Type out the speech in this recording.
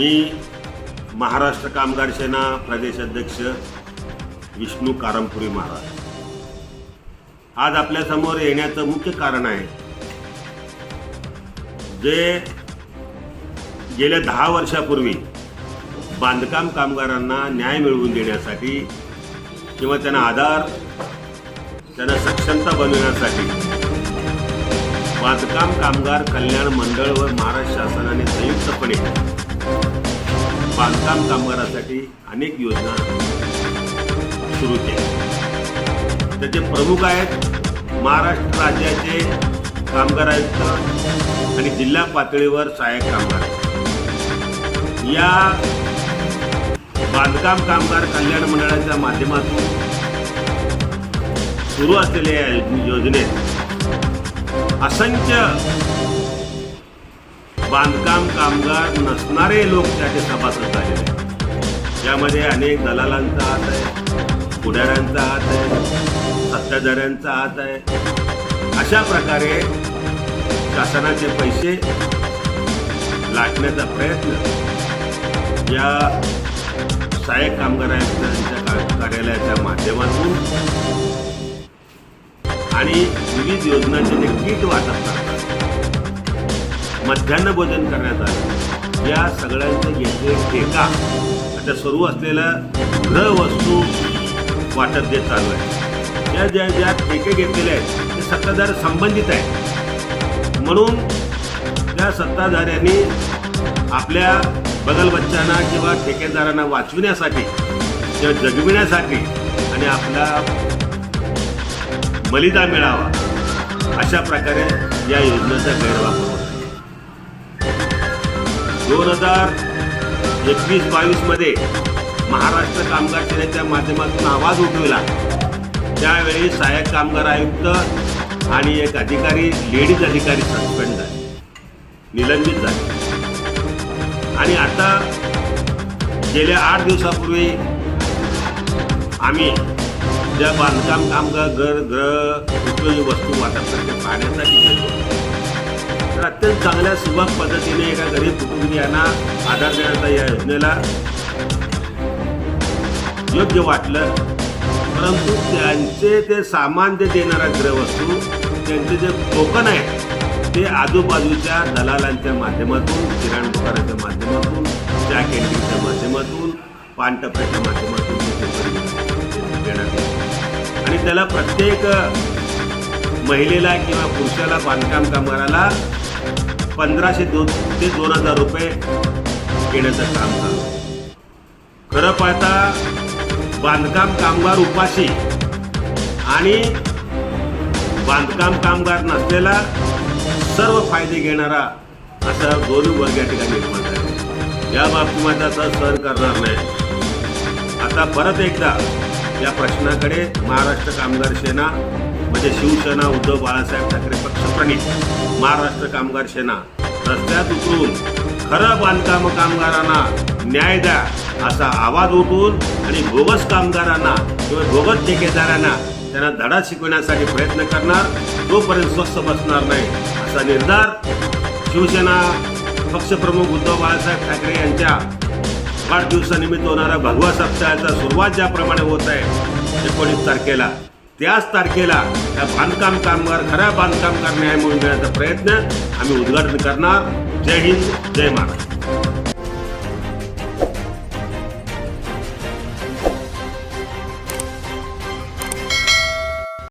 मी महाराष्ट्र कामगार सेना प्रदेशाध्यक्ष विष्णू कारमपुरी महाराज. आज आपल्यासमोर येण्याचं मुख्य कारण आहे जे गेल्या दहा वर्षापूर्वी बांधकाम कामगारांना न्याय मिळवून देण्यासाठी किंवा त्यांना आधार त्यांना सक्षमता बनवण्यासाठी बांधकाम कामगार कल्याण मंडळ व महाराष्ट्र शासनाने संयुक्तपणे बांधकाम कामगारासाठी अनेक योजना सुरू केल्या. त्याचे प्रमुख आहेत महाराष्ट्र राज्याचे कामगार आयुक्त आणि जिल्हा पातळीवर सहाय्यक कामगार. या बांधकाम कामगार कल्याण मंडळाच्या माध्यमातून सुरू असलेल्या या योजनेत असंख्य बांधकाम कामगार नसणारे लोक त्याचे सभासद झालेले आहेत. त्यामध्ये अनेक दलालांचा हात आहे पुढाऱ्यांचा हात आहे सत्ताधाऱ्यांचा हात आहे. अशा प्रकारे शासनाचे पैसे लाटण्याचा प्रयत्न या सहाय्यक कामगार आयुक्तांच्या कार्यालयाच्या माध्यमातून आणि विविध योजनांचे ते किट वाटप करतात. मध्यान्ह भोजन करण्यात आलं. या सगळ्यांचं घेतले ठेका. आता सुरू असलेलं गृहवस्तू वाटप जे चालू आहे या ज्या ज्या ठेके घेतलेले आहेत ते सत्ताधार संबंधित आहेत. म्हणून त्या सत्ताधाऱ्यांनी आपल्या बगलबच्चांना किंवा ठेकेदारांना वाचविण्यासाठी किंवा जगविण्यासाठी आणि आपला बलिदा मिळावा अशा प्रकारे या योजनेचा गैरवापर होत. दोन हजार एकवीस बावीसमध्ये महाराष्ट्र कामगार सेनेच्या माध्यमातून आवाज उठविला. त्यावेळी सहाय्यक कामगार आयुक्त आणि एक अधिकारी लेडीज अधिकारी सस्पेंड झाले. निलंबित झाले. आणि आता गेल्या आठ दिवसापूर्वी आम्ही ज्या बांधकाम कामगार घर ग्रह उपयोगी वस्तू वाटपसाठी पाहण्यासाठी गेलो. तर अत्यंत चांगल्या सुबक पद्धतीने एका गरीब कुटुंबियांना आधार देण्याचा या योजनेला योग्य वाटलं. परंतु त्यांचे ते सामान ते देणारा ग्रहवस्तू त्यांचे जे टोकन आहे ते आजूबाजूच्या दलालांच्या माध्यमातून किराण दुकानाच्या माध्यमातून त्या कॅन्टीनच्या माध्यमातून पानटप्प्याच्या माध्यमातून देण्यात आणि त्याला प्रत्येक महिलेला किंवा पुरुषाला बांधकाम कामगाराला पंधराशे दोन ते दोन हजार रुपये घेण्याचं काम झालं. खरं पाहता बांधकाम कामगार उपाशी आणि बांधकाम कामगार नसलेला सर्व फायदे घेणारा असा दोन्ही वर्ग या ठिकाणी निर्माण झाला. या बाबतीत माझा आता सहन करणार नाही. आता परत एकदा या प्रश्नाकडे महाराष्ट्र कामगार सेना म्हणजे शिवसेना उद्धव बाळासाहेब ठाकरे पक्षप्रणित महाराष्ट्र कामगार सेना. रस्त्यात उतरून खरं बांधकाम कामगारांना न्याय द्या असा आवाज उठून आणि बोगस कामगारांना किंवा बोगस ठेकेदारांना त्यांना धडा शिकवण्यासाठी प्रयत्न करणार तोपर्यंत स्वस्त बसणार नाही असा निर्धार शिवसेना पक्षप्रमुख उद्धव बाळासाहेब ठाकरे यांच्या वाढदिवसानिमित्त होणारा भगवा सप्ताहाचा सुरुवात ज्याप्रमाणे होत आहे एकोणीस तारखेला. त्याच तारखेला त्या बांधकाम कामगार खऱ्या बांधकाम न्याय मिळवून प्रयत्न आम्ही उद्घाटन करणार. जय हिंद जय महाराष्ट्र.